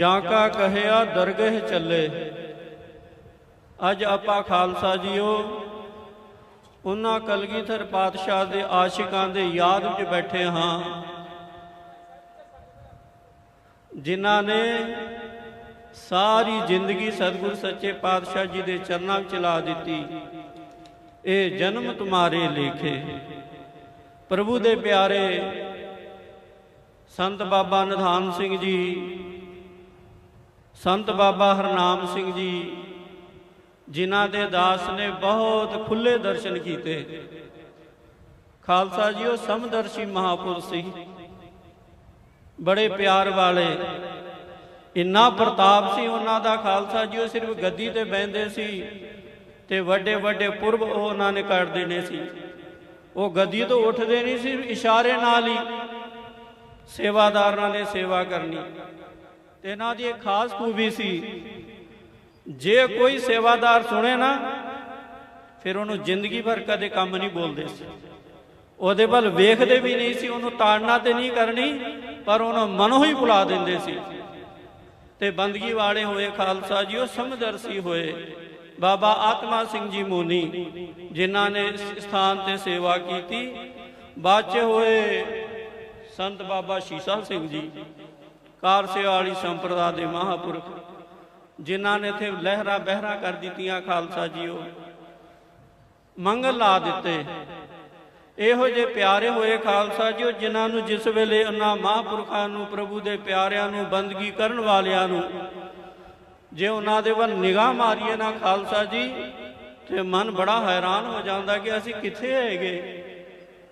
ਜਾਂ ਕਾ ਕਹਿਆ ਦਰਗਹਿ ਚੱਲੇ। ਅੱਜ ਆਪਾਂ ਖਾਲਸਾ ਜੀਓ, ਉਹਨਾਂ ਕਲਗੀਧਰ ਪਾਤਸ਼ਾਹ ਦੇ ਆਸ਼ਿਕਾਂ ਦੇ ਯਾਦ ਵਿੱਚ ਬੈਠੇ ਹਾਂ। ਜਿਨ੍ਹਾਂ ਨੇ ਸਾਰੀ ਜ਼ਿੰਦਗੀ ਸਤਿਗੁਰ ਸੱਚੇ ਪਾਤਸ਼ਾਹ ਜੀ ਦੇ ਚਰਨਾਂ ਵਿੱਚ ਲਾ ਦਿੱਤੀ। ਇਹ ਜਨਮ ਤੁਮਾਰੇ ਲੇਖੇ। ਪ੍ਰਭੂ ਦੇ ਪਿਆਰੇ ਸੰਤ ਬਾਬਾ ਨਿਧਾਨ ਸਿੰਘ ਜੀ ਸੰਤ ਬਾਬਾ ਹਰਨਾਮ ਸਿੰਘ ਜੀ, ਜਿਨ੍ਹਾਂ ਦੇ ਦਾਸ ਨੇ ਬਹੁਤ ਖੁੱਲੇ ਦਰਸ਼ਨ ਕੀਤੇ। ਖਾਲਸਾ ਜੀ, ਉਹ ਸਮਦਰਸ਼ੀ ਮਹਾਪੁਰਸ਼ ਸੀ। ਬੜੇ ਪਿਆਰ ਵਾਲੇ। ਇੰਨਾ ਪ੍ਰਤਾਪ ਸੀ ਉਹਨਾਂ ਦਾ ਖਾਲਸਾ ਜੀ, ਉਹ ਸਿਰਫ ਗੱਦੀ ਤੇ ਬੈੰਦੇ ਸੀ ਤੇ ਵੱਡੇ ਵੱਡੇ ਪੁਰਬ ਉਹ ਉਹਨਾਂ ਨੇ ਕੱਢ ਦੇਣੇ ਸੀ। ਉਹ ਗੱਦੀ ਤੋਂ ਉੱਠਦੇ ਨਹੀਂ ਸੀ, ਇਸ਼ਾਰੇ ਨਾਲ ਹੀ ਸੇਵਾਦਾਰਾਂ ਨੇ ਸੇਵਾ ਕਰਨੀ। ਇਹਨਾਂ ਦੀ ਇੱਕ ਖਾਸ ਖੂਬੀ ਸੀ, ਜੇ ਕੋਈ ਸੇਵਾਦਾਰ ਸੁਣੇ ਨਾ, ਫਿਰ ਉਹਨੂੰ ਜ਼ਿੰਦਗੀ ਭਰ ਕਦੇ ਕੰਮ ਨਹੀਂ ਬੋਲਦੇ ਸੀ। ਉਹਦੇ ਵੱਲ ਵੇਖਦੇ ਵੀ ਨਹੀਂ ਸੀ, ਉਹਨੂੰ ਤਾੜਨਾ ਤੇ ਨਹੀਂ ਕਰਨੀ, ਪਰ ਉਹਨੂੰ ਮਨੋਂ ਹੀ ਬੁਲਾ ਦਿੰਦੇ ਸੀ। ਤੇ ਬੰਦਗੀ ਵਾਲੇ ਹੋਏ ਖਾਲਸਾ ਜੀ, ਉਹ ਸਮਦਰਸੀ ਹੋਏ। ਬਾਬਾ ਆਤਮਾ ਸਿੰਘ ਜੀ ਮੋਨੀ, ਜਿਨ੍ਹਾਂ ਨੇ ਇਸ ਸਥਾਨ ਤੇ ਸੇਵਾ ਕੀਤੀ। ਬਾਅਦ ਚ ਹੋਏ ਸੰਤ ਬਾਬਾ ਸ਼ੀਸ਼ਾ ਸਿੰਘ ਜੀ। ਕਾਰ ਸੇਵਾ ਵਾਲੀ ਸੰਪਰਦਾ ਦੇ ਮਹਾਪੁਰਖ, ਜਿਨ੍ਹਾਂ ਨੇ ਇੱਥੇ ਲਹਿਰਾ ਬਹਿਰਾ ਕਰ ਦਿੱਤੀਆਂ ਖਾਲਸਾ ਜੀਓ। ਮੰਗਲ ਲਾ ਦਿੱਤੇ। ਇਹੋ ਜੇ ਪਿਆਰੇ ਹੋਏ ਖਾਲਸਾ ਜੀਓ, ਜਿਨ੍ਹਾਂ ਨੂੰ ਜਿਸ ਵੇਲੇ ਉਹਨਾਂ ਮਹਾਪੁਰਖਾਂ ਨੂੰ, ਪ੍ਰਭੂ ਦੇ ਪਿਆਰਿਆਂ ਨੂੰ, ਬੰਦਗੀ ਕਰਨ ਵਾਲਿਆਂ ਨੂੰ, ਜੇ ਉਹਨਾਂ ਦੇ ਵੱਲ ਨਿਗਾਹ ਮਾਰੀਏ ਨਾ ਖਾਲਸਾ ਜੀ, ਤੇ ਮਨ ਬੜਾ ਹੈਰਾਨ ਹੋ ਜਾਂਦਾ ਕਿ ਅਸੀਂ ਕਿੱਥੇ ਹੈਗੇ।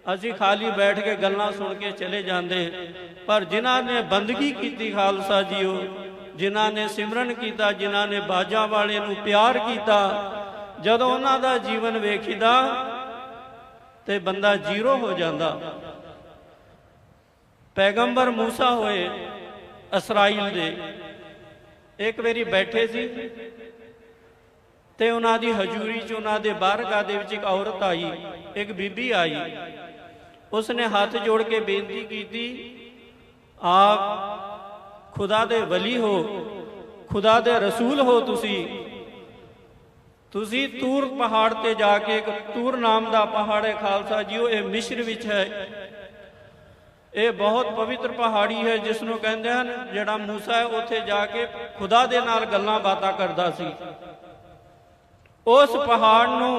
ਅਸੀਂ ਖਾਲੀ ਬੈਠ ਕੇ ਗੱਲਾਂ ਸੁਣ ਕੇ ਚਲੇ ਜਾਂਦੇ। ਪਰ ਜਿਨ੍ਹਾਂ ਨੇ ਬੰਦਗੀ ਕੀਤੀ ਖਾਲਸਾ ਜੀਓ, ਜਿਨ੍ਹਾਂ ਨੇ ਸਿਮਰਨ ਕੀਤਾ, ਜਿਨ੍ਹਾਂ ਨੇ ਬਾਜਾਂ ਵਾਲੇ ਨੂੰ ਪਿਆਰ ਕੀਤਾ, ਜਦੋਂ ਉਹਨਾਂ ਦਾ ਜੀਵਨ ਵੇਖੀਦਾ ਤੇ ਬੰਦਾ ਜ਼ੀਰੋ ਹੋ ਜਾਂਦਾ। ਪੈਗੰਬਰ ਮੂਸਾ ਹੋਏ ਇਸਰਾਇਲ ਦੇ। ਇੱਕ ਵਾਰੀ ਬੈਠੇ ਸੀ ਤੇ ਉਹਨਾਂ ਦੀ ਹਜ਼ੂਰੀ 'ਚ ਉਹਨਾਂ ਦੇ ਬਾਰਗਾਹ ਦੇ ਵਿੱਚ ਇੱਕ ਔਰਤ ਆਈ, ਇੱਕ ਬੀਬੀ ਆਈ। ਉਸਨੇ ਹੱਥ ਜੋੜ ਕੇ ਬੇਨਤੀ ਕੀਤੀ ਆਪ ਖੁਦਾ ਦੇ ਵਲੀ ਹੋ ਖੁਦਾ ਦੇ ਰਸੂਲ ਹੋ ਤੁਸੀਂ। ਤੁਸੀਂ ਤੂਰ ਪਹਾੜ ਤੇ ਜਾ ਕੇ ਇੱਕ ਤੂਰ ਨਾਮ ਦਾ ਪਹਾੜ ਹੈ ਖਾਲਸਾ ਜੀਓ ਇਹ ਮਿਸ਼ਰ ਵਿੱਚ ਹੈ। ਇਹ ਬਹੁਤ ਪਵਿੱਤਰ ਪਹਾੜੀ ਹੈ ਜਿਸ ਨੂੰ ਕਹਿੰਦੇ ਹਨ ਜਿਹੜਾ ਮੂਸਾ ਹੈ ਉੱਥੇ ਜਾ ਕੇ ਖੁਦਾ ਦੇ ਨਾਲ ਗੱਲਾਂ ਬਾਤਾਂ ਕਰਦਾ ਸੀ। ਉਸ ਪਹਾੜ ਨੂੰ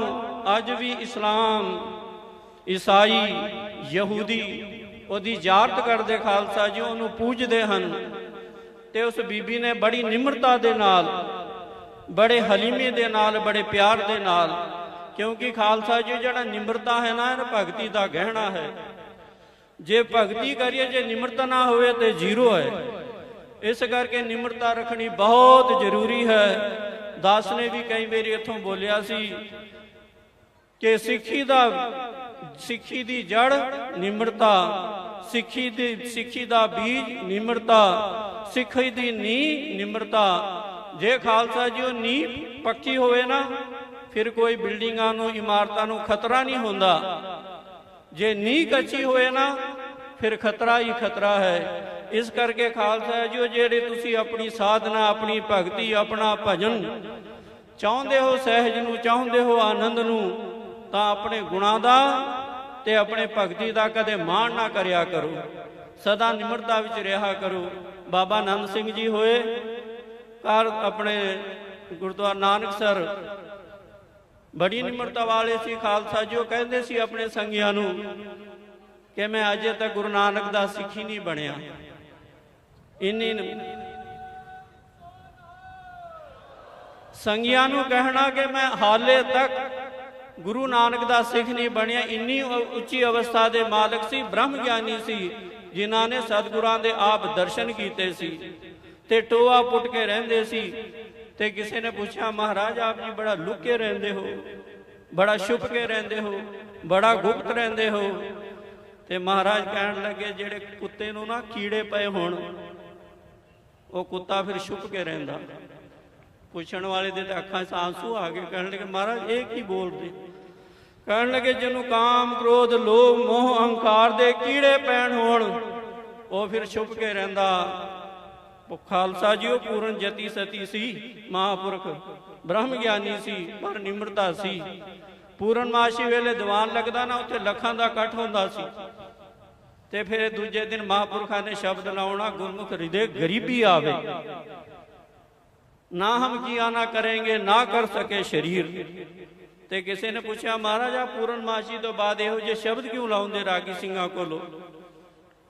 ਅੱਜ ਵੀ ਇਸਲਾਮ ਈਸਾਈ ਯਹੂਦੀ, ਉਹਦੀ ਜ਼ਿਆਰਤ ਕਰਦੇ ਖਾਲਸਾ ਜੀ, ਉਹਨੂੰ ਪੂਜਦੇ ਹਨ। ਤੇ ਉਸ ਬੀਬੀ ਨੇ ਬੜੀ ਨਿਮਰਤਾ ਦੇ ਨਾਲ, ਬੜੇ ਹਲੀਮੇ ਦੇ ਨਾਲ, ਬੜੇ ਪਿਆਰ ਦੇ ਨਾਲ, ਕਿਉਂਕਿ ਖਾਲਸਾ ਜੀ, ਜਿਹੜਾ ਨਿਮਰਤਾ ਹੈ ਨਾ ਇਹ ਭਗਤੀ ਦਾ ਗਹਿਣਾ ਹੈ। ਜੇ ਭਗਤੀ ਕਰੀਏ, ਜੇ ਨਿਮਰਤਾ ਨਾ ਹੋਵੇ, ਤੇ ਜ਼ੀਰੋ ਹੈ। ਇਸ ਕਰਕੇ ਨਿਮਰਤਾ ਰੱਖਣੀ ਬਹੁਤ ਜ਼ਰੂਰੀ ਹੈ। ਦਾਸ ਨੇ ਵੀ ਕਈ ਵਾਰੀ ਇੱਥੋਂ ਬੋਲਿਆ ਸੀ ਕਿ ਸਿੱਖੀ ਦਾ ਸਿੱਖੀ ਦੀ ਜੜ, ਨਿਮਰਤਾ। ਸਿੱਖੀ ਦੀ ਸਿੱਖੀ ਦਾ ਬੀਜ, ਨਿਮਰਤਾ। ਸਿੱਖੀ ਦੀ ਨੀਂਹ, ਨਿਮਰਤਾ। ਜੇ ਖਾਲਸਾ ਜੀ ਉਹ ਨੀਂਹ ਪੱਕੀ ਹੋਵੇ ਨਾ, ਫਿਰ ਕੋਈ ਬਿਲਡਿੰਗਾਂ ਨੂੰ, ਇਮਾਰਤਾਂ ਨੂੰ ਖਤਰਾ ਨਹੀਂ ਹੁੰਦਾ। ਜੇ ਨੀਂਹ ਕੱਚੀ ਹੋਏ ਨਾ, ਫਿਰ ਖਤਰਾ ਹੀ ਖਤਰਾ ਹੈ। ਇਸ ਕਰਕੇ ਖਾਲਸਾ ਜੀ ਉਹ ਜਿਹੜੇ ਤੁਸੀਂ ਆਪਣੀ ਸਾਧਨਾ, ਆਪਣੀ ਭਗਤੀ, ਆਪਣਾ ਭਜਨ ਚਾਹੁੰਦੇ ਹੋ, ਸਹਿਜ ਨੂੰ, ਚਾਹੁੰਦੇ ਹੋ, ਆਨੰਦ ਨੂੰ, ਤਾਂ ਆਪਣੇ ਗੁਣਾਂ ਦਾ ਤੇ ਆਪਣੇ ਭਗਤੀ ਦਾ ਕਦੇ ਮਾਣ ਨਾ ਕਰਿਆ ਕਰੋ। ਸਦਾ ਨਿਮਰਤਾ ਵਿੱਚ ਰਿਹਾ ਕਰੋ। ਬਾਬਾ ਨੰਦ ਸਿੰਘ ਜੀ ਹੋਏ, ਘਰ ਆਪਣੇ ਗੁਰਦੁਆਰਾ ਨਾਨਕਸਰ ਬੜੀ ਨਿਮਰਤਾ ਵਾਲੇ ਸੀ ਖਾਲਸਾ ਜੀ, ਉਹ ਕਹਿੰਦੇ ਸੀ ਆਪਣੇ ਸੰਗੀਆਂ ਨੂੰ ਕਿ ਮੈਂ ਅਜੇ ਤੱਕ ਗੁਰੂ ਨਾਨਕ ਦਾ ਸਿੱਖੀ ਨਹੀਂ ਬਣਿਆ। ਇੰਨੀ ਸੰਗੀਆਂ ਨੂੰ ਕਹਿਣਾ ਕਿ ਮੈਂ ਹਾਲੇ ਤੱਕ ਗੁਰੂ ਨਾਨਕ ਦਾ ਸਿੱਖ ਨਹੀਂ ਬਣਿਆ, ਇੰਨੀ ਉੱਚੀ ਅਵਸਥਾ ਦੇ ਮਾਲਕ ਸੀ, ਬ੍ਰਹਮ ਗਿਆਨੀ ਸੀ, ਜਿਨ੍ਹਾਂ ਨੇ ਸਤਿਗੁਰਾਂ ਦੇ ਆਪ ਦਰਸ਼ਨ ਕੀਤੇ ਸੀ ਤੇ ਟੋਆ ਪੁੱਟ ਕੇ ਰਹਿੰਦੇ ਸੀ ਤੇ ਕਿਸੇ ਨੇ ਪੁੱਛਿਆ, ਮਹਾਰਾਜ, ਆਪ ਜੀ ਬੜਾ ਲੁੱਕ ਕੇ ਰਹਿੰਦੇ ਹੋ, ਬੜਾ ਛੁਪ ਕੇ ਰਹਿੰਦੇ ਹੋ, ਬੜਾ ਗੁਪਤ ਰਹਿੰਦੇ ਹੋ? ਤੇ ਮਹਾਰਾਜ ਕਹਿਣ ਲੱਗੇ, ਜਿਹੜੇ ਕੁੱਤੇ ਨੂੰ ਨਾ ਕੀੜੇ ਪਏ ਹੋਣ, ਉਹ ਕੁੱਤਾ ਫਿਰ ਛੁਪ ਕੇ ਰਹਿੰਦਾ। ਪੁੱਛਣ ਵਾਲੇ ਦੇ ਤਾਂ ਅੱਖਾਂ 'ਚ ਆਂਸੂ ਆ ਗਏ, ਕਹਿਣ ਲੱਗੇ, ਮਹਾਰਾਜ, ਇਹ ਕੀ ਬੋਲਦੇ? ਕਹਿਣ ਲੱਗੇ, ਜਿਹਨੂੰ ਕਾਮ, ਕ੍ਰੋਧ, ਲੋਭ, ਮੋਹ, ਅਹੰਕਾਰ ਦੇ ਕੀੜੇ ਪੈਣ ਹੋਣ, ਉਹ ਫਿਰ ਛੁਪ ਕੇ ਰਹਿੰਦਾ। ਖਾਲਸਾ ਜੀ, ਉਹ ਪੂਰਨ ਜਤੀ ਸਤੀ ਸੀ, ਮਹਾਪੁਰਖ, ਬ੍ਰਹਮ ਗਿਆਨੀ ਸੀ, ਪਰ ਨਿਮਰਤਾ ਸੀ। ਪੂਰਨਮਾਸ਼ੀ ਵੇਲੇ ਦੀਵਾਨ ਲੱਗਦਾ ਨਾ, ਉੱਥੇ ਲੱਖਾਂ ਦਾ ਇਕੱਠ ਹੁੰਦਾ ਸੀ। ਤੇ ਫਿਰ ਦੂਜੇ ਦਿਨ ਮਹਾਪੁਰਖਾਂ ਨੇ ਸ਼ਬਦ ਲਾਉਣਾ, ਗੁਰਮੁਖ, ਹਿਰਦੇ, ਗਰੀਬੀ ਆਵੇ। ਨਾ ਹਮ ਕੀਆ ਨਾ ਕਰਾਂਗੇ, ਨਾ ਕਰ ਸਕੇ ਸ਼ਰੀਰ। ਤੇ ਕਿਸੇ ਨੇ ਪੁੱਛਿਆ, ਮਹਾਰਾਜਾ ਪੂਰਨਮਾਸ਼ੀ ਤੋਂ ਬਾਅਦ ਇਹੋ ਜਿਹੇ ਸ਼ਬਦ ਕਿਉਂ ਲਾਉਂਦੇ ਰਾਗੀ ਸਿੰਘਾਂ ਕੋਲੋਂ?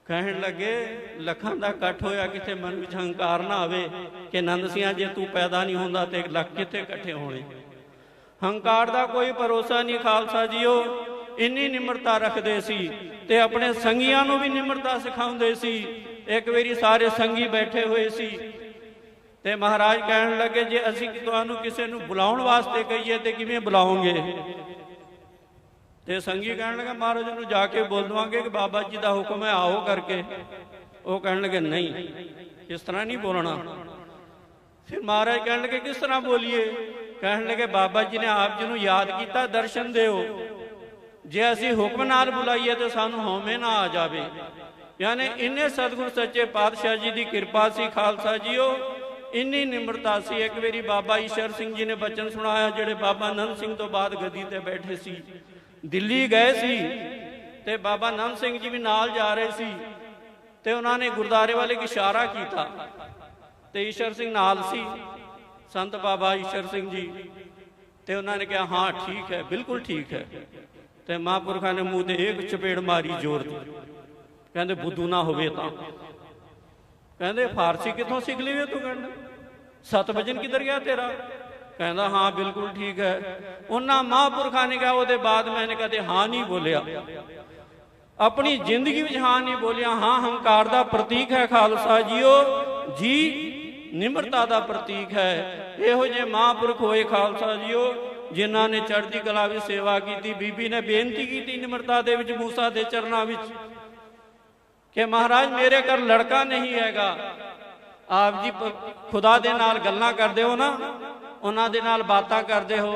ਕਹਿਣ ਲੱਗੇ, ਲੱਖਾਂ ਦਾ ਇਕੱਠ ਹੋਇਆ ਕਿਤੇ ਮਨ ਵਿੱਚ ਹੰਕਾਰ ਨਾ ਆਵੇ ਕਿ ਨੰਦ ਸਿੰਘਾਂ ਜੇ ਤੂੰ ਪੈਦਾ ਨਹੀਂ ਹੁੰਦਾ ਤੇ ਲੱਖ ਕਿੱਥੇ ਇਕੱਠੇ ਹੋਣੇ? ਹੰਕਾਰ ਦਾ ਕੋਈ ਭਰੋਸਾ ਨਹੀਂ, ਖਾਲਸਾ ਜੀਓ। ਇੰਨੀ ਨਿਮਰਤਾ ਰੱਖਦੇ ਸੀ ਤੇ ਆਪਣੇ ਸੰਗੀਆਂ ਨੂੰ ਵੀ ਨਿਮਰਤਾ ਸਿਖਾਉਂਦੇ ਸੀ। ਇੱਕ ਵਾਰੀ ਸਾਰੇ ਸੰਗੀ ਬੈਠੇ ਹੋਏ ਸੀ। ਤੇ ਮਹਾਰਾਜ ਕਹਿਣ ਲੱਗੇ, ਜੇ ਅਸੀਂ ਤੁਹਾਨੂੰ ਕਿਸੇ ਨੂੰ ਬੁਲਾਉਣ ਵਾਸਤੇ ਕਹੀਏ ਤੇ ਕਿਵੇਂ ਬੁਲਾਉਂਗੇ ਤੇ ਸੰਗੀ ਕਹਿਣ ਲੱਗਾ, ਮਹਾਰਾਜ ਨੂੰ ਜਾ ਕੇ ਬੋਲ ਦਵਾਂਗੇ ਕਿ ਬਾਬਾ ਜੀ ਦਾ ਹੁਕਮ ਹੈ, ਆਓ ਕਰਕੇ। ਉਹ ਕਹਿਣ ਲੱਗੇ, ਨਹੀਂ, ਇਸ ਤਰ੍ਹਾਂ ਨਹੀਂ ਬੋਲਣਾ। ਫਿਰ ਮਹਾਰਾਜ ਕਹਿਣ ਲੱਗੇ, ਕਿਸ ਤਰ੍ਹਾਂ ਬੋਲੀਏ? ਕਹਿਣ ਲੱਗੇ, ਬਾਬਾ ਜੀ ਨੇ ਆਪ ਜੀ ਨੂੰ ਯਾਦ ਕੀਤਾ, ਦਰਸ਼ਨ ਦਿਓ। ਜੇ ਅਸੀਂ ਹੁਕਮ ਨਾਲ ਬੁਲਾਈਏ ਤਾਂ ਸਾਨੂੰ ਹਉਮੈ ਨਾ ਆ ਜਾਵੇ। ਯਾਨੀ ਇੰਨੇ ਸਤਿਗੁਰ ਸੱਚੇ ਪਾਤਸ਼ਾਹ ਜੀ ਦੀ ਕਿਰਪਾ ਸੀ, ਖਾਲਸਾ ਜੀਓ। ਇੰਨੀ ਨਿਮਰਤਾ ਸੀ। ਇੱਕ ਵਾਰੀ ਬਾਬਾ ਈਸ਼ਰ ਸਿੰਘ ਜੀ ਨੇ ਬਚਨ ਸੁਣਾਇਆ, ਜਿਹੜੇ ਬਾਬਾ ਨੰਦ ਸਿੰਘ ਤੋਂ ਬਾਅਦ ਗੱਦੀ ਤੇ ਬੈਠੇ ਸੀ। ਦਿੱਲੀ ਗਏ ਸੀ ਤੇ ਬਾਬਾ ਨੰਦ ਸਿੰਘ ਜੀ ਵੀ ਨਾਲ ਜਾ ਰਹੇ ਸੀ ਤੇ ਉਹਨਾਂ ਨੇ ਗੁਰਦਾਰੇ ਵਾਲੇ ਇੱਕ ਇਸ਼ਾਰਾ ਕੀਤਾ ਤੇ ਈਸ਼ਰ ਸਿੰਘ ਨਾਲ ਸੀ, ਸੰਤ ਬਾਬਾ ਈਸ਼ਰ ਸਿੰਘ ਜੀ। ਤੇ ਉਹਨਾਂ ਨੇ ਕਿਹਾ, ਹਾਂ, ਠੀਕ ਹੈ, ਬਿਲਕੁਲ ਠੀਕ ਹੈ। ਤੇ ਮਹਾਂਪੁਰਖਾਂ ਨੇ ਮੂੰਹ ਤੇ ਇੱਕ ਚਪੇੜ ਮਾਰੀ ਜ਼ੋਰ ਦੀ। ਕਹਿੰਦੇ, ਬੁੱਧੂ ਨਾ ਹੋਵੇ ਤਾਂ। ਕਹਿੰਦੇ, ਫਾਰਸੀ ਕਿੱਥੋਂ ਸਿੱਖ ਲਈ ਵੇ ਤੂੰ ਕਹਿੰਦਾ ਸਤਵਜਨ ਕਿੱਧਰ ਗਿਆ ਤੇਰਾ? ਕਹਿੰਦਾ, ਹਾਂ, ਬਿਲਕੁਲ ਠੀਕ ਹੈ। ਉਹਨਾਂ ਮਹਾਂਪੁਰਖਾਂ ਨੇ ਕਿਹਾ, ਉਹਦੇ ਬਾਅਦ ਮੈਂ ਕਦੇ ਹਾਂ ਨਹੀਂ ਬੋਲਿਆ। ਆਪਣੀ ਜ਼ਿੰਦਗੀ ਵਿੱਚ ਹਾਂ ਨਹੀਂ ਬੋਲਿਆ। ਹਾਂ, ਹੰਕਾਰ ਦਾ ਪ੍ਰਤੀਕ ਹੈ ਖਾਲਸਾ ਜੀਓ। ਜੀ, ਨਿਮਰਤਾ ਦਾ ਪ੍ਰਤੀਕ ਹੈ। ਇਹੋ ਜਿਹੇ ਮਹਾਂਪੁਰਖ ਹੋਏ ਖਾਲਸਾ ਜੀਓ, ਜਿਨ੍ਹਾਂ ਨੇ ਚੜ੍ਹਦੀ ਕਲਾ ਵਿੱਚ ਸੇਵਾ ਕੀਤੀ। ਬੀਬੀ ਨੇ ਬੇਨਤੀ ਕੀਤੀ ਨਿਮਰਤਾ ਦੇ ਵਿੱਚ, ਮੂਸਾ ਦੇ ਚਰਨਾਂ ਵਿੱਚ, ਕਿ ਮਹਾਰਾਜ, ਮੇਰੇ ਘਰ ਲੜਕਾ ਨਹੀਂ ਹੈਗਾ। ਆਪ ਜੀ ਖੁਦਾ ਦੇ ਨਾਲ ਗੱਲਾਂ ਕਰਦੇ ਹੋ ਨਾ, ਉਹਨਾਂ ਦੇ ਨਾਲ ਬਾਤਾਂ ਕਰਦੇ ਹੋ।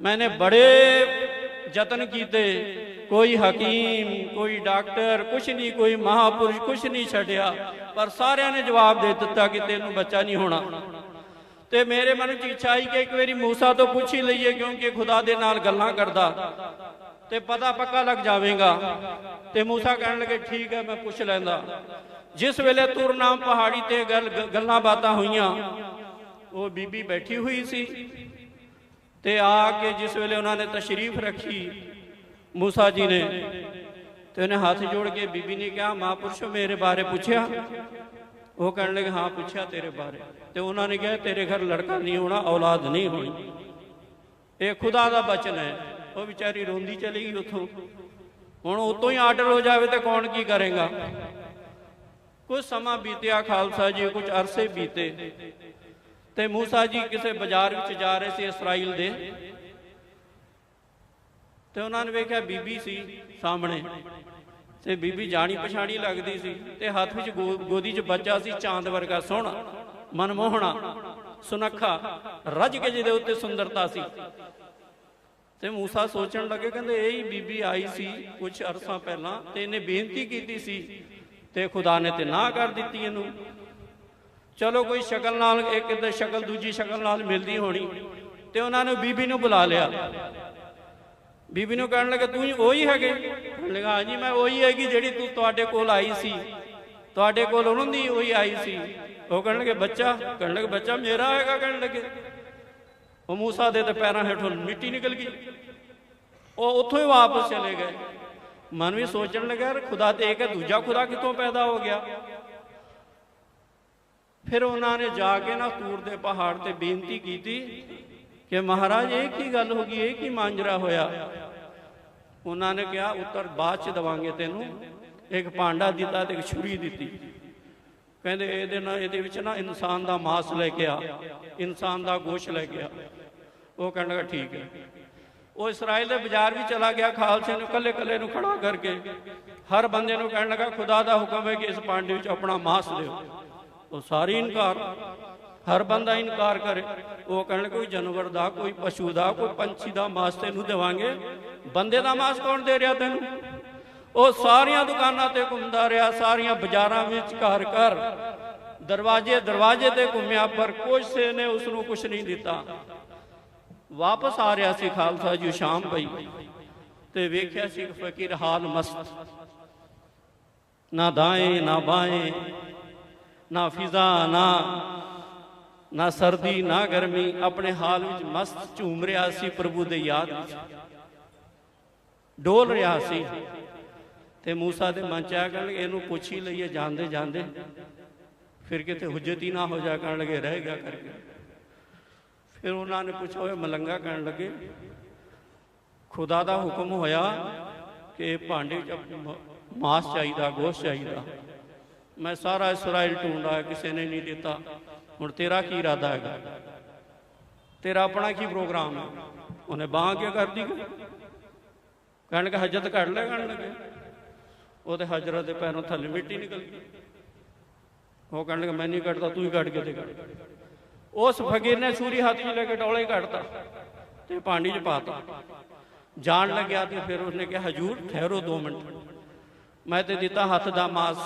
ਮੈਨੇ ਬੜੇ ਯਤਨ ਕੀਤੇ, ਕੋਈ ਹਕੀਮ, ਕੋਈ ਡਾਕਟਰ, ਕੁਛ ਨਹੀਂ, ਕੋਈ ਮਹਾਪੁਰਸ਼, ਕੁਛ ਨਹੀਂ ਛੱਡਿਆ। ਪਰ ਸਾਰਿਆਂ ਨੇ ਜਵਾਬ ਦੇ ਦਿੱਤਾ ਕਿ ਤੈਨੂੰ ਬੱਚਾ ਨਹੀਂ ਹੋਣਾ। ਤੇ ਮੇਰੇ ਮਨ ਚ ਇੱਛਾ ਆਈ ਕਿ ਇੱਕ ਵਾਰੀ ਮੂਸਾ ਤੋਂ ਪੁੱਛ ਹੀ ਲਈਏ ਕਿਉਂਕਿ ਖੁਦਾ ਦੇ ਨਾਲ ਗੱਲਾਂ ਕਰਦਾ। ਤੇ ਪਤਾ ਪੱਕਾ ਲੱਗ ਜਾਵੇਗਾ। ਤੇ ਮੂਸਾ ਕਹਿਣ ਲੱਗੇ, ਠੀਕ ਹੈ, ਮੈਂ ਪੁੱਛ ਲੈਂਦਾ। ਜਿਸ ਵੇਲੇ ਤੁਰਨਾਮ ਪਹਾੜੀ ਤੇ ਗੱਲ ਗੱਲਾਂ ਬਾਤਾਂ ਹੋਈਆਂ, ਉਹ ਬੀਬੀ ਬੈਠੀ ਹੋਈ ਸੀ ਤੇ ਆ ਕੇ ਜਿਸ ਵੇਲੇ ਉਹਨਾਂ ਨੇ ਤਸ਼ਰੀਫ ਰੱਖੀ, ਮੂਸਾ ਜੀ ਨੇ, ਤੇ ਉਹਨੇ ਹੱਥ ਜੋੜ ਕੇ ਬੀਬੀ ਨੇ ਕਿਹਾ ਮਹਾਂਪੁਰਸ਼ੋ ਮੇਰੇ ਬਾਰੇ ਪੁੱਛਿਆ? ਉਹ ਕਹਿਣ ਲੱਗੇ, ਹਾਂ, ਪੁੱਛਿਆ ਤੇਰੇ ਬਾਰੇ। ਤੇ ਉਹਨਾਂ ਨੇ ਕਿਹਾ, ਤੇਰੇ ਘਰ ਲੜਕਾ ਨਹੀਂ ਹੋਣਾ, ਔਲਾਦ ਨਹੀਂ ਹੋਣੀ। ਇਹ ਖੁਦਾ ਦਾ ਬਚਨ ਹੈ। ਉਹ ਵਿਚਾਰੀ ਰੋਂਦੀ ਚਲੀ ਗਈ ਉੱਥੋਂ। ਹੁਣ ਉਤੋਂ ਹੀ ਆਰਡਰ ਹੋ ਜਾਵੇ ਤੇ ਕੌਣ ਕੀ ਕਰੇਗਾ? ਕੁਝ ਸਮਾਂ ਬੀਤਿਆ, ਖਾਲਸਾ ਜੀ ਕੁਝ ਅਰਸੇ ਬੀਤੇ। ਤੇ ਮੂਸਾ ਜੀ ਕਿਸੇ ਬਾਜ਼ਾਰ ਵਿੱਚ ਜਾ ਰਹੇ ਸੀ ਇਸਰਾਈਲ ਦੇ। ਤੇ ਉਹਨਾਂ ਨੇ ਵੇਖਿਆ ਬੀਬੀ ਸੀ ਸਾਹਮਣੇ। ਤੇ ਬੀਬੀ ਜਾਣੀ ਪਛਾਣੀ ਲੱਗਦੀ ਸੀ ਤੇ ਹੱਥ ਵਿੱਚ ਗੋਦੀ 'ਚ ਬੱਚਾ ਸੀ ਚਾਂਦ ਵਰਗਾ ਸੋਹਣਾ, ਮਨਮੋਹਣਾ, ਸੁਨੱਖਾ, ਰਜ ਕੇ ਜਿਹਦੇ ਉੱਤੇ ਸੁੰਦਰਤਾ ਸੀ। ਤੇ ਮੂਸਾ ਸੋਚਣ ਲੱਗੇ, ਕਹਿੰਦੇ, ਇਹ ਹੀ ਬੀਬੀ ਆਈ ਸੀ ਕੁਝ ਅਰਸਾ ਪਹਿਲਾਂ ਤੇ ਇਹਨੇ ਬੇਨਤੀ ਕੀਤੀ ਸੀ ਤੇ ਖੁਦਾ ਨੇ ਤੇ ਨਾ ਕਰ ਦਿੱਤੀ ਇਹਨੂੰ। ਚਲੋ ਕੋਈ ਸ਼ਕਲ ਨਾਲ, ਇੱਕ ਇੱਧਰ ਸ਼ਕਲ, ਦੂਜੀ ਸ਼ਕਲ ਨਾਲ ਮਿਲਦੀ ਹੋਣੀ। ਤੇ ਉਹਨਾਂ ਨੇ ਬੀਬੀ ਨੂੰ ਬੁਲਾ ਲਿਆ। ਬੀਬੀ ਨੂੰ ਕਹਿਣ ਲੱਗੇ, ਤੂੰ ਹੀ ਉਹੀ ਹੈਗੇ? ਕਹਿਣ ਹਾਂਜੀ ਮੈਂ ਉਹੀ ਹੈਗੀ ਜਿਹੜੀ ਤੂੰ ਤੁਹਾਡੇ ਕੋਲ ਆਈ ਸੀ। ਤੁਹਾਡੇ ਕੋਲ ਉਹਨਾਂ ਦੀ ਉਹੀ ਆਈ ਸੀ। ਉਹ ਕਹਿਣ ਲੱਗੇ, ਬੱਚਾ। ਕਹਿਣ ਲੱਗੇ, ਬੱਚਾ ਮੇਰਾ ਹੈਗਾ। ਕਹਿਣ ਲੱਗੇ। ਉਹ ਮੂਸਾ ਦੇ ਤੇ ਪੈਰਾਂ ਹੇਠੋਂ ਮਿੱਟੀ ਨਿਕਲ ਗਈ। ਉਹ ਉੱਥੋਂ ਹੀ ਵਾਪਸ ਚਲੇ ਗਏ। ਮਨ ਵੀ ਸੋਚਣ ਲੱਗਾ, ਯਾਰ ਖੁਦਾ ਤੇ ਇੱਕ ਦੂਜਾ ਖੁਦਾ ਕਿੱਥੋਂ ਪੈਦਾ ਹੋ ਗਿਆ? ਫਿਰ ਉਹਨਾਂ ਨੇ ਜਾ ਕੇ ਨਾ ਤੂਰ ਦੇ ਪਹਾੜ ਤੇ ਬੇਨਤੀ ਕੀਤੀ ਕਿ ਮਹਾਰਾਜ, ਇਹ ਕੀ ਗੱਲ ਹੋ ਗਈ? ਇਹ ਕੀ ਮਾਂਜਰਾ ਹੋਇਆ? ਉਹਨਾਂ ਨੇ ਕਿਹਾ, ਉੱਤਰ ਬਾਅਦ ਚ ਦਵਾਂਗੇ ਤੈਨੂੰ। ਇੱਕ ਭਾਂਡਾ ਦਿੱਤਾ ਤੇ ਇੱਕ ਛੁਰੀ ਦਿੱਤੀ। ਕਹਿੰਦੇ ਇਹਦੇ ਨਾਲ, ਇਹਦੇ ਵਿੱਚ ਨਾ ਇਨਸਾਨ ਦਾ ਮਾਸ ਲੈ ਕੇ ਆ। ਇਨਸਾਨ ਦਾ ਗੋਸ਼ ਲੈ ਕੇ ਆ। ਉਹ ਕਹਿਣ ਲੱਗਾ ਠੀਕ ਹੈ। ਉਹ ਇਸਰਾਇਲ ਦੇ ਬਾਜ਼ਾਰ ਵੀ ਚਲਾ ਗਿਆ, ਖਾਲਸੇ ਨੂੰ ਕੱਲੇ ਕੱਲੇ ਨੂੰ ਖੜਾ ਕਰਕੇ। ਹਰ ਬੰਦੇ ਨੂੰ ਕਹਿਣ ਲੱਗਾ, ਖੁਦਾ ਦਾ ਹੁਕਮ ਹੈ ਕਿ ਇਸ ਪਾਂਡੇ ਵਿੱਚ ਆਪਣਾ ਮਾਸ ਦਿਓ ਉਹ ਸਾਰੇ ਇਨਕਾਰ, ਹਰ ਬੰਦਾ ਇਨਕਾਰ ਕਰੇ। ਉਹ ਕਹਿਣ, ਕੋਈ ਜਾਨਵਰ ਦਾ, ਕੋਈ ਪਸ਼ੂ ਦਾ, ਕੋਈ ਪੰਛੀ ਦਾ ਮਾਸ ਤੈਨੂੰ ਦੇਵਾਂਗੇ। ਬੰਦੇ ਦਾ ਮਾਸ ਕੌਣ ਦੇ ਰਿਹਾ ਤੈਨੂੰ? ਉਹ ਸਾਰੀਆਂ ਦੁਕਾਨਾਂ ਤੇ ਘੁੰਮਦਾ ਰਿਹਾ, ਸਾਰੀਆਂ ਬਾਜ਼ਾਰਾਂ ਵਿੱਚ ਘਰ ਘਰ। ਦਰਵਾਜ਼ੇ ਦਰਵਾਜ਼ੇ ਤੇ ਘੁੰਮਿਆ, ਪਰ ਕਿਸੇ ਨੇ ਉਸ ਨੂੰ ਕੁਝ ਨਹੀਂ ਦਿੱਤਾ। ਵਾਪਸ ਆ ਰਿਹਾ ਸੀ ਖਾਲਸਾ ਜੀ, ਸ਼ਾਮ ਪਈ। ਤੇ ਵੇਖਿਆ ਸੀ ਫਕੀਰ ਹਾਲ ਮਸਤ। ਨਾ ਦਾਏ, ਨਾ ਬਾਏ, ਨਾ ਫਿਜ਼ਾ, ਨਾ ਨਾ ਸਰਦੀ, ਨਾ ਗਰਮੀ, ਆਪਣੇ ਹਾਲ ਵਿੱਚ ਮਸਤ ਝੂਮ ਰਿਹਾ ਸੀ ਪ੍ਰਭੂ ਦੇ ਯਾਦ ਵਿੱਚ। ਡੋਲ ਰਿਹਾ ਸੀ। ਤੇ ਮੂਸਾ ਦੇ ਮਨ ਚ ਆ ਕਰਨ ਲੱਗੇ ਇਹਨੂੰ ਪੁੱਛ ਹੀ ਲਈਏ ਜਾਂਦੇ ਜਾਂਦੇ ਫਿਰ ਕਿਤੇ ਹੁਜਤ ਹੀ ਨਾ ਹੋ ਜਾ ਕਰਨ ਲੱਗੇ, ਰਹਿ ਗਿਆ ਕਰਕੇ। ਫਿਰ ਉਹਨਾਂ ਨੇ ਪੁੱਛਿਆ ਹੋਏ ਮਲੰਗਾ ਕਹਿਣ ਲੱਗੇ, ਖੁਦਾ ਦਾ ਹੁਕਮ ਹੋਇਆ ਕਿ ਭਾਂਡੇ ਚ ਮਾਸ ਚਾਹੀਦਾ, ਗੋਸ਼ ਚਾਹੀਦਾ। ਮੈਂ ਸਾਰਾ ਇਸਰਾਇਲ ਢੂੰਡਾ ਕਿਸੇ ਨੇ ਨਹੀਂ ਦਿੱਤਾ। ਹੁਣ ਤੇਰਾ ਕੀ ਇਰਾਦਾ ਹੈਗਾ? ਤੇਰਾ ਆਪਣਾ ਕੀ ਪ੍ਰੋਗਰਾਮ ਹੈ? ਉਹਨੇ ਬਾਹ ਕੀ ਕਰਦੀ ਕਹਿਣ ਲੱਗਾ ਹਜਤ ਕੱਢ ਲੈ ਕਹਿਣ ਲੱਗੇ। ਉਹਦੇ ਹਜਰਤ ਦੇ ਪੈਰੋਂ ਥੱਲੇ ਮਿੱਟੀ ਨਿਕਲ ਗਈ। ਉਹ ਕਹਿਣ ਲੱਗਾ, ਮੈਂ ਨਹੀਂ ਕੱਢਦਾ, ਤੂੰ ਹੀ ਕੱਢ ਕੇ ਦੇ। ਕੱਢ ਉਸ ਫਕੀਰ ਨੇ ਸੂਰੀ ਹੱਥ 'ਚ ਲੈ ਕੇ ਡੋਲੇ ਹੀ ਕੱਢਤਾ ਤੇ ਪਾਣੀ 'ਚ ਪਾਤਾ। ਜਾਣ ਲੱਗਿਆ ਤੇ ਫਿਰ ਉਸਨੇ ਕਿਹਾ, ਹਜੂਰ, ਠਹਿਰੋ 2 ਮਿੰਟ। ਮੈਂ ਤੇ ਦਿੱਤਾ ਹੱਥ ਦਾ ਮਾਸ।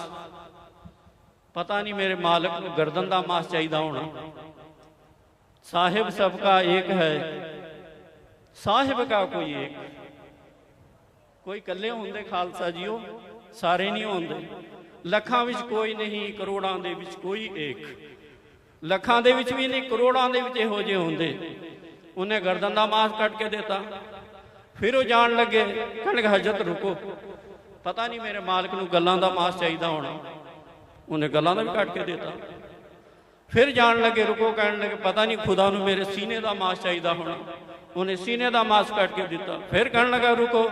ਪਤਾ ਨਹੀਂ ਮੇਰੇ ਮਾਲਕ ਨੂੰ ਗਰਦਨ ਦਾ ਮਾਸ ਚਾਹੀਦਾ ਹੋਣਾ। ਸਾਹਿਬ ਸਭ ਕਾ ਏਕ ਹੈ। ਸਾਹਿਬ ਕਾ ਕੋਈ ਏਕ? ਕੋਈ ਇਕੱਲੇ ਹੁੰਦੇ ਖਾਲਸਾ ਜੀਓ? ਸਾਰੇ ਨਹੀਂ ਹੁੰਦੇ। ਲੱਖਾਂ ਵਿੱਚ ਕੋਈ ਨਹੀਂ, ਕਰੋੜਾਂ ਦੇ ਵਿੱਚ ਕੋਈ ਏਕ। ਲੱਖਾਂ ਦੇ ਵਿੱਚ ਵੀ ਨਹੀਂ, ਕਰੋੜਾਂ ਦੇ ਵਿੱਚ ਇਹੋ ਜਿਹੇ ਹੁੰਦੇ। ਉਹਨੇ ਗਰਦਨ ਦਾ ਮਾਸ ਕੱਟ ਕੇ ਦਿੱਤਾ। ਫਿਰ ਉਹ ਜਾਣ ਲੱਗੇ ਕਹਿੰਦੇ ਹਜਰਤ ਰੁਕੋ। ਪਤਾ ਨਹੀਂ ਮੇਰੇ ਮਾਲਕ ਨੂੰ ਗੱਲਾਂ ਦਾ ਮਾਸ ਚਾਹੀਦਾ ਹੋਣਾ। ਉਹਨੇ ਗੱਲਾਂ ਦਾ ਵੀ ਕੱਟ ਕੇ ਦਿੱਤਾ। ਫਿਰ ਜਾਣ ਲੱਗੇ, ਰੁਕੋ, ਕਹਿਣ ਲੱਗੇ, ਪਤਾ ਨਹੀਂ ਖੁਦਾ ਨੂੰ ਮੇਰੇ ਸੀਨੇ ਦਾ ਮਾਸ ਚਾਹੀਦਾ ਹੋਣਾ। ਉਹਨੇ ਸੀਨੇ ਦਾ ਮਾਸ ਕੱਟ ਕੇ ਦਿੱਤਾ। ਫਿਰ ਕਹਿਣ ਲੱਗਾ, ਰੁਕੋ।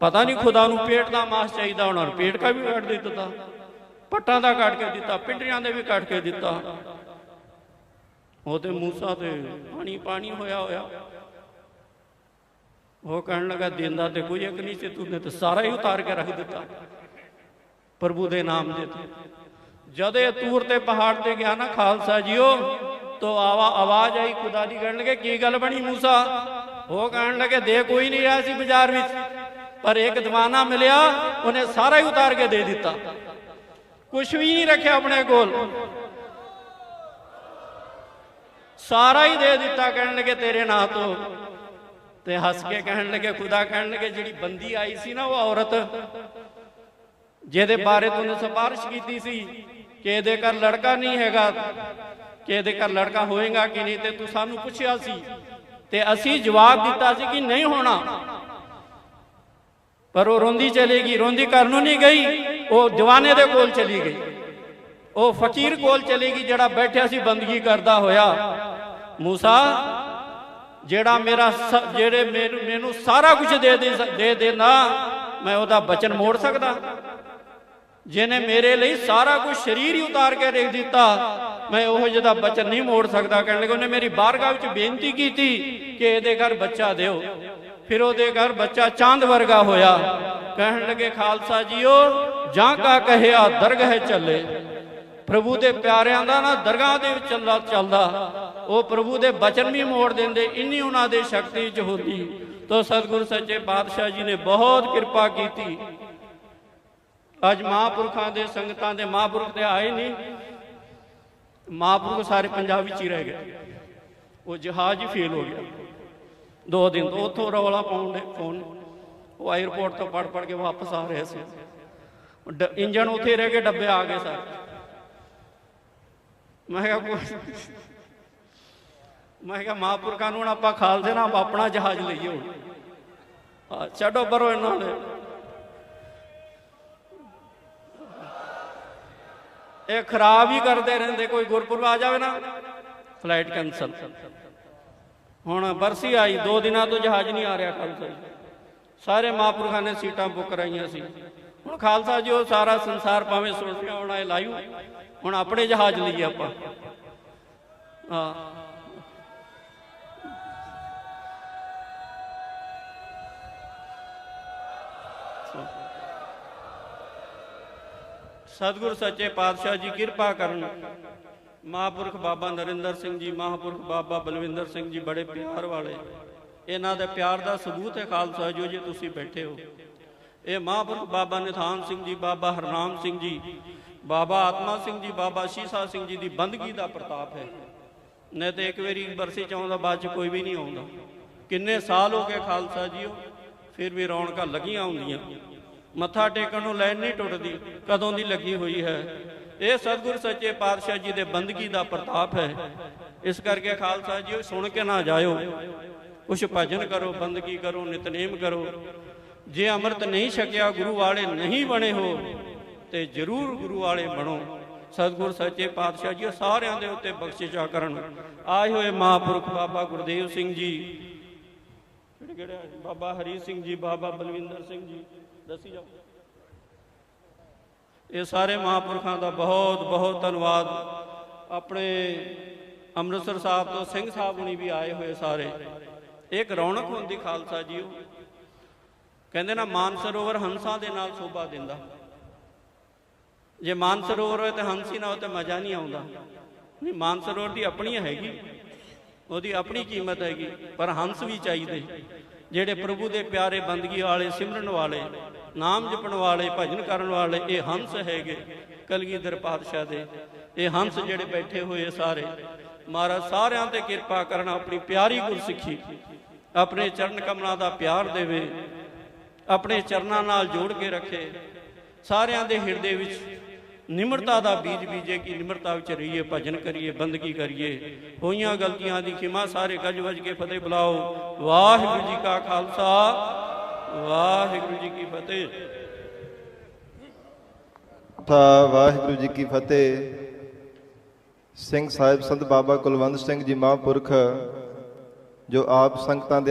ਪਤਾ ਨਹੀਂ ਖੁਦਾ ਨੂੰ ਪੇਟ ਦਾ ਮਾਸ ਚਾਹੀਦਾ ਹੋਣਾ। ਪੇਟ ਦਾ ਵੀ ਕੱਟ ਦਿੱਤਾ। ਪੱਟਾਂ ਦਾ ਕੱਟ ਕੇ ਦਿੱਤਾ, ਪਿੰਡਰੀਆਂ ਦੇ ਵੀ ਕੱਟ ਕੇ ਦਿੱਤਾ। ਉਹ ਤੇ ਮੂਸਾ ਤੇ ਪਾਣੀ ਪਾਣੀ ਹੋਇਆ ਹੋਇਆ। ਉਹ ਕਹਿਣ ਲੱਗਾ ਦਿੰਦਾ ਤੇ ਕੋਈ ਇੱਕ ਨਹੀਂ ਸੀ ਤੂੰ ਤੇ ਸਾਰਾ ਹੀ ਉਤਾਰ ਕੇ ਰੱਖ ਦਿੱਤਾ। ਪ੍ਰਭੂ ਦੇ ਨਾਮ ਦੇ ਤੇ। ਜਦ ਇਹ ਤੂਰ ਤੇ ਪਹਾੜ ਤੇ ਗਿਆ ਨਾ ਖਾਲਸਾ ਜੀਓ, ਤੋ ਆਵਾ ਆਵਾਜ਼ ਆਈ, ਖੁਦਾ ਦੀ ਕਹਿਣ ਲੱਗੇ ਕੀ ਗੱਲ ਬਣੀ ਮੂਸਾ? ਉਹ ਕਹਿਣ ਲੱਗੇ, ਦੇ ਕੋਈ ਨਹੀਂ ਰਿਹਾ ਸੀ ਬਾਜ਼ਾਰ ਵਿੱਚ, ਪਰ ਇੱਕ ਦੀਵਾਨਾ ਮਿਲਿਆ, ਉਹਨੇ ਸਾਰਾ ਹੀ ਉਤਾਰ ਕੇ ਦੇ ਦਿੱਤਾ। ਕੁਝ ਵੀ ਨਹੀਂ ਰੱਖਿਆ ਆਪਣੇ ਕੋਲ। ਸਾਰਾ ਹੀ ਦੇ ਦਿੱਤਾ ਕਹਿਣ ਲੱਗੇ ਤੇਰੇ ਨਾਂ ਤੋਂ। ਤੇ ਹੱਸ ਕੇ ਕਹਿਣ ਲੱਗੇ ਖੁਦਾ ਕਹਿਣ ਲੱਗੇ ਜਿਹੜੀ ਬੰਦੀ ਆਈ ਸੀ ਨਾ ਉਹ ਔਰਤ, ਜਿਹਦੇ ਬਾਰੇ ਤੂੰ ਸਿਫਾਰਿਸ਼ ਕੀਤੀ ਸੀ ਕਿ ਇਹਦੇ ਘਰ ਲੜਕਾ ਨਹੀਂ ਹੈਗਾ, ਕਿ ਇਹਦੇ ਘਰ ਲੜਕਾ ਹੋਏਗਾ ਕਿ ਨਹੀਂ, ਤੇ ਤੂੰ ਸਾਨੂੰ ਪੁੱਛਿਆ ਸੀ। ਤੇ ਅਸੀਂ ਜਵਾਬ ਦਿੱਤਾ ਸੀ ਕਿ ਨਹੀਂ ਹੋਣਾ। ਪਰ ਉਹ ਰੋਂਦੀ ਚਲੇਗੀ ਰੋਂਦੀ ਘਰ ਨੂੰ ਨਹੀਂ ਗਈ, ਉਹ ਜਵਾਨੇ ਦੇ ਕੋਲ ਚਲੀ ਗਈ। ਉਹ ਫਕੀਰ ਕੋਲ ਚਲੇਗੀ ਜਿਹੜਾ ਬੈਠਿਆ ਸੀ, ਬੰਦਗੀ ਕਰਦਾ ਹੋਇਆ। ਮੂਸਾ, ਜਿਹੜਾ ਮੇਰਾ ਜਿਹੜੇ ਮੈਨੂੰ ਮੈਨੂੰ ਸਾਰਾ ਕੁਝ ਦੇ ਦੇ ਦੇ ਦੇਣਾ, ਮੈਂ ਉਹਦਾ ਬਚਨ ਮੋੜ ਸਕਦਾ। ਜਿਹਨੇ ਮੇਰੇ ਲਈ ਸਾਰਾ ਕੁਝ ਸਰੀਰ ਹੀ ਉਤਾਰ ਕੇ ਰੱਖ ਦਿੱਤਾ, ਮੈਂ ਉਹ ਜਿਹਦਾ ਬਚਨ ਨਹੀਂ ਮੋੜ ਸਕਦਾ। ਕਹਿਣ ਲੱਗੇ, ਉਹਨੇ ਮੇਰੀ ਬਾਰਗਾਹ ਵਿੱਚ ਬੇਨਤੀ ਕੀਤੀ ਕਿ ਇਹਦੇ ਘਰ ਬੱਚਾ ਦਿਓ। ਫਿਰ ਉਹਦੇ ਘਰ ਬੱਚਾ ਚਾਂਦ ਵਰਗਾ ਹੋਇਆ। ਕਹਿਣ ਲੱਗੇ, ਖਾਲਸਾ ਜੀਓ, ਜਾਂ ਕਾ ਕਹਿਆ, ਦਰਗਹ ਚੱਲੇ। ਪ੍ਰਭੂ ਦੇ ਪਿਆਰਿਆਂ ਦਾ ਨਾ ਦਰਗਾਹ ਦੇ ਵਿੱਚ ਚੱਲਦਾ ਚੱਲਦਾ। ਉਹ ਪ੍ਰਭੂ ਦੇ ਬਚਨ ਵੀ ਮੋੜ ਦਿੰਦੇ, ਇੰਨੀ ਉਹਨਾਂ ਦੇ ਸ਼ਕਤੀ ਚ ਹੁੰਦੀ। ਤੋ ਸਤਿਗੁਰ ਸੱਚੇ ਪਾਤਸ਼ਾਹ ਜੀ ਨੇ ਬਹੁਤ ਕਿਰਪਾ ਕੀਤੀ। ਅੱਜ ਮਹਾਂਪੁਰਖਾਂ ਦੇ ਸੰਗਤਾਂ ਦੇ ਮਹਾਂਪੁਰਖ ਤੇ ਆਏ ਨਹੀਂ। ਮਹਾਂਪੁਰਖ ਸਾਰੇ ਪੰਜਾਬ ਵਿੱਚ ਹੀ ਰਹਿ ਗਏ। ਉਹ ਜਹਾਜ਼ ਹੀ ਫੇਲ ਹੋ ਗਿਆ। ਦੋ ਦਿਨ ਤੋਂ ਉੱਥੋਂ ਰੌਲਾ ਪਾਉਣ ਦੇ ਫੋਨ ਉਹ 에어ਪੋਰਟ ਤੋਂ ਪੜ ਪੜ ਕੇ ਵਾਪਸ ਆ ਰਹੇ ਸੀ। ਇੰਜਣ ਉੱਥੇ ਰਹਿ ਕੇ ਡੱਬੇ ਆ ਗਏ ਸਰ। ਮੈਂ ਕਿਹਾ ਕੋਈ ਮੈਂ ਕਿਹਾ ਮਹਾਂਪੁਰਖਾਂ ਨੂੰ ਹੁਣ ਆਪਾਂ ਖਾਲਸੇ ਨਾਲ ਆਪਣਾ ਜਹਾਜ਼ ਲਈਏ ਹੁਣ। ਛੱਡੋ ਪਰੋ ਇਹਨਾਂ ਨੇ ਇਹ ਖਰਾਬ ਹੀ ਕਰਦੇ ਰਹਿੰਦੇ, ਕੋਈ ਗੁਰਪੁਰਬ ਆ ਜਾਵੇ ਨਾ, ਫਲਾਈਟ ਕੈਨਸਲ ਹੁਣ ਬਰਸੀ ਆਈ, ਦੋ ਦਿਨਾਂ ਤੋਂ ਜਹਾਜ਼ ਨਹੀਂ ਆ ਰਿਹਾ ਖਾਲਸਾ ਜੀ। ਸਾਰੇ ਮਹਾਂਪੁਰਖਾਂ ਨੇ ਸੀਟਾਂ ਬੁੱਕ ਕਰਾਈਆਂ ਸੀ। ਹੁਣ ਖਾਲਸਾ ਜੀ, ਉਹ ਸਾਰਾ ਸੰਸਾਰ ਭਾਵੇਂ ਸੁਣ ਹੋਣਾ, ਇਹ ਲਾਈਵ ਹੁਣ ਆਪਣੇ ਜਹਾਜ਼ ਲਈਏ ਆਪਾਂ। ਹਾਂ। ਸਤਿਗੁਰ ਸੱਚੇ ਪਾਤਸ਼ਾਹ ਜੀ, ਕਿਰਪਾ ਕਰਨ। ਮਹਾਂਪੁਰਖ ਬਾਬਾ ਨਰਿੰਦਰ ਸਿੰਘ ਜੀ, ਮਹਾਂਪੁਰਖ ਬਾਬਾ ਬਲਵਿੰਦਰ ਸਿੰਘ ਜੀ ਬੜੇ ਪਿਆਰ ਵਾਲੇ। ਇਹਨਾਂ ਦੇ ਪਿਆਰ ਦਾ ਸਬੂਤ ਹੈ ਖਾਲਸਾ ਜੋ, ਜੀ ਤੁਸੀਂ ਬੈਠੇ ਹੋ। ਇਹ ਮਹਾਂਪੁਰਖ ਬਾਬਾ ਨਿਥਾਨ ਸਿੰਘ ਜੀ, ਬਾਬਾ ਹਰਨਾਮ ਸਿੰਘ ਜੀ, ਬਾਬਾ ਆਤਮਾ ਸਿੰਘ ਜੀ, ਬਾਬਾ ਸ਼ੀਸਾ ਸਿੰਘ ਜੀ ਦੀ ਬੰਦਗੀ ਦਾ ਪ੍ਰਤਾਪ ਹੈ। ਨਹੀਂ ਤੇ ਇੱਕ ਵਾਰੀ ਬਰਸੀ ਚ ਆਉਂਦਾ ਬਾਅਦ ਚ ਕੋਈ ਵੀ ਨਹੀਂ ਆਉਂਦਾ। ਕਿੰਨੇ ਸਾਲ ਹੋ ਗਏ ਖਾਲਸਾ ਜੀਓ ਫਿਰ ਵੀ ਰੌਣਕਾਂ ਲੱਗੀਆਂ ਹੁੰਦੀਆਂ। ਮੱਥਾ ਟੇਕਣ ਨੂੰ ਲਾਈਨ ਨਹੀਂ ਟੁੱਟਦੀ, ਕਦੋਂ ਦੀ ਲੱਗੀ ਹੋਈ ਹੈ? ਇਹ ਸਤਿਗੁਰ ਸੱਚੇ ਪਾਤਸ਼ਾਹ ਜੀ ਦੇ ਬੰਦਗੀ ਦਾ ਪ੍ਰਤਾਪ ਹੈ। ਇਸ ਕਰਕੇ ਖਾਲਸਾ ਜੀਓ ਸੁਣ ਕੇ ਨਾ ਜਾਇਓ। ਕੁਛ ਭਜਨ ਕਰੋ, ਬੰਦਗੀ ਕਰੋ, ਨਿਤਨੇਮ ਕਰੋ। ਜੇ ਅੰਮ੍ਰਿਤ ਨਹੀਂ ਛਕਿਆ, ਗੁਰੂ ਵਾਲੇ ਨਹੀਂ ਬਣੇ ਹੋ, ਤੇ ਜਰੂਰ ਗੁਰੂ ਵਾਲੇ ਬਣੋ। ਸਤਿਗੁਰ ਸੱਚੇ ਪਾਤਸ਼ਾਹ ਜੀ ਸਾਰਿਆਂ ਦੇ ਉੱਤੇ ਬਖਸ਼ਿਸ਼ਾ ਕਰਨ। ਆਏ ਹੋਏ ਮਹਾਂਪੁਰਖ ਬਾਬਾ ਗੁਰਦੇਵ ਸਿੰਘ ਜੀ। ਕਿਹੜੇ ਕਿਹੜੇ ਬਾਬਾ ਹਰੀ ਸਿੰਘ ਜੀ, ਬਾਬਾ ਬਲਵਿੰਦਰ ਸਿੰਘ ਜੀ। ਦੱਸੀ ਜਾਓ। ਇਹ ਸਾਰੇ ਮਹਾਂਪੁਰਖਾਂ ਦਾ ਬਹੁਤ ਬਹੁਤ ਧੰਨਵਾਦ। ਆਪਣੇ ਅੰਮ੍ਰਿਤਸਰ ਸਾਹਿਬ ਤੋਂ ਸਿੰਘ ਸਾਹਿਬ ਹੁਣੀ ਵੀ ਆਏ ਹੋਏ ਸਾਰੇ। ਇੱਕ ਰੌਣਕ ਹੁੰਦੀ ਖਾਲਸਾ ਜੀਓ। ਕਹਿੰਦੇ ਨਾ, ਮਾਨ ਸਰੋਵਰ ਹੰਸਾਂ ਦੇ ਨਾਲ ਸ਼ੋਭਾ ਦਿੰਦਾ। ਜੇ ਮਾਨ ਸਰੋਵਰ ਹੋਏ ਤੇ ਹੰਸ ਹੀ ਨਾ ਹੋ ਤੇ ਮਜ਼ਾ ਨਹੀਂ ਆਉਂਦਾ। ਨਹੀਂ, ਮਾਨ ਸਰੋਵਰ ਦੀ ਆਪਣੀ ਹੈਗੀ। ਉਹਦੀ ਆਪਣੀ ਕੀਮਤ ਹੈਗੀ। ਪਰ ਹੰਸ ਵੀ ਚਾਹੀਦੇ। ਜਿਹੜੇ ਪ੍ਰਭੂ ਦੇ ਪਿਆਰੇ ਬੰਦਗੀ ਵਾਲੇ, ਸਿਮਰਨ ਵਾਲੇ ਨਾਮ ਜਪਣ ਵਾਲੇ, ਭਜਨ ਕਰਨ ਵਾਲੇ ਇਹ ਹੰਸ ਹੈਗੇ, ਕਲਗੀਧਰ ਪਾਤਸ਼ਾਹ ਦੇ। ਇਹ ਹੰਸ ਜਿਹੜੇ ਬੈਠੇ ਹੋਏ ਸਾਰੇ, ਮਹਾਰਾਜ ਸਾਰਿਆਂ ਤੇ ਕਿਰਪਾ ਕਰਨ, ਆਪਣੀ ਪਿਆਰੀ ਗੁਰਸਿੱਖੀ, ਆਪਣੇ ਚਰਨ ਕਮਲਾਂ ਦਾ ਪਿਆਰ ਦੇਵੇ, ਆਪਣੇ ਚਰਨਾਂ ਨਾਲ ਜੋੜ ਕੇ ਰੱਖੇ। ਸਾਰਿਆਂ ਦੇ ਹਿਰਦੇ ਵਿੱਚ ਨਿਮਰਤਾ ਦਾ ਬੀਜ ਬੀਜੇ ਕਿ ਨਿਮਰਤਾ ਵਿੱਚ ਰਹੀਏ, ਭਜਨ ਕਰੀਏ, ਬੰਦਗੀ ਕਰੀਏ। ਹੋਈਆਂ ਗਲਤੀਆਂ ਦੀ ਖਿਮਾ ਸਾਰੇ ਗੱਜ ਵੱਜ ਕੇ ਫਤਿਹ ਬੁਲਾਓ। ਵਾਹਿਗੁਰੂ ਜੀ ਕਾ ਖਾਲਸਾ ਵਾਹਿਗੁਰੂ ਜੀ ਕੀ ਫਤਿਹ। ਥਾ ਵਾਹਿਗੁਰੂ ਜੀ ਕੀ ਫਤਿਹ। ਸਿੰਘ ਸਾਹਿਬ ਸੰਤ ਬਾਬਾ ਕੁਲਵੰਤ ਸਿੰਘ ਜੀ ਮਹਾਂਪੁਰਖ, ਜੋ ਆਪ ਸੰਗਤਾਂ ਦੇ